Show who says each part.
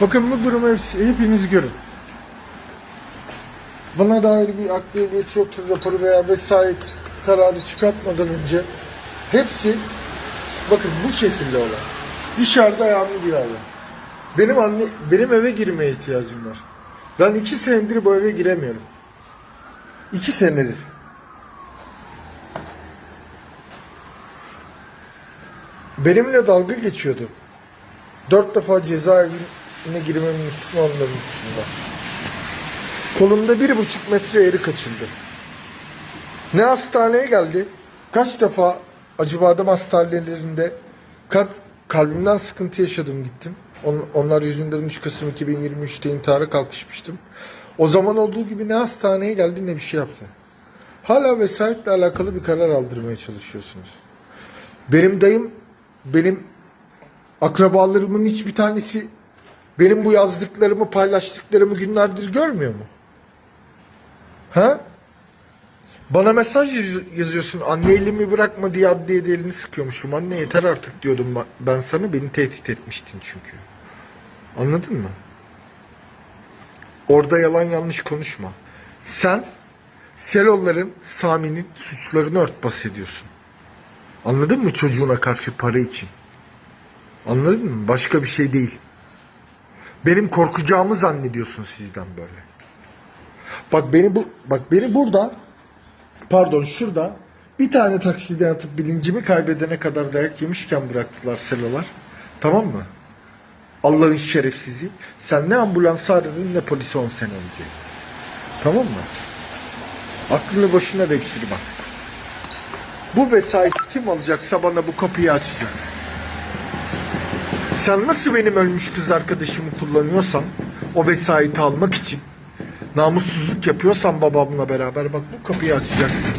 Speaker 1: Bakın bu durumu hepiniz görün. Bana dair bir akli ehliyeti yoktur raporu veya vesayet kararı çıkartmadan önce hepsi bakın bu şekilde olan. Dışarıda ayağımı bir adam. Benim anne, benim eve girmeye ihtiyacım var. Ben iki senedir bu eve giremiyorum. İki senedir. Benimle dalga geçiyordu. Dört defa cezaevine girmemin Müslümanların üstünde. Kolumda bir buçuk metre yeri kaçıldı. Ne hastaneye geldi, kaç defa Acıbadem hastanelerinde kalp, kalbimden sıkıntı yaşadım gittim. On- onlar yüzünden 3 Kasım 2023'te intihara kalkışmıştım. O zaman olduğu gibi ne hastaneye geldi ne bir şey yaptı. Hala vesayetle alakalı bir karar aldırmaya çalışıyorsunuz. Benim dayım, benim akrabalarımın hiçbir tanesi benim bu yazdıklarımı, paylaştıklarımı günlerdir görmüyor mu? Ha? Bana mesaj yaz- yazıyorsun. Anne elimi bırakma diye adliye de elini sıkıyormuşum. Anne yeter artık diyordum ben sana. Beni tehdit etmiştin çünkü. Anladın mı? Orada yalan yanlış konuşma. Sen Selolların, Sami'nin suçlarını örtbas ediyorsun. Anladın mı çocuğuna karşı para için? Anladın mı? Başka bir şey değil. Benim korkacağımı zannediyorsun sizden böyle. Bak beni bu bak beni burada pardon şurada bir tane taksiden atıp bilincimi kaybedene kadar dayak yemişken bıraktılar selolar. Tamam mı? Allah'ın şerefsizi. Sen ne ambulansı aradın ne polisi 10 sene önce. Tamam mı? Aklını başına devşir bak. Bu vesayeti kim alacaksa bana bu kapıyı açacak. Sen nasıl benim ölmüş kız arkadaşımı kullanıyorsan o vesayeti almak için namussuzluk yapıyorsan babamla beraber bak bu kapıyı açacaksın.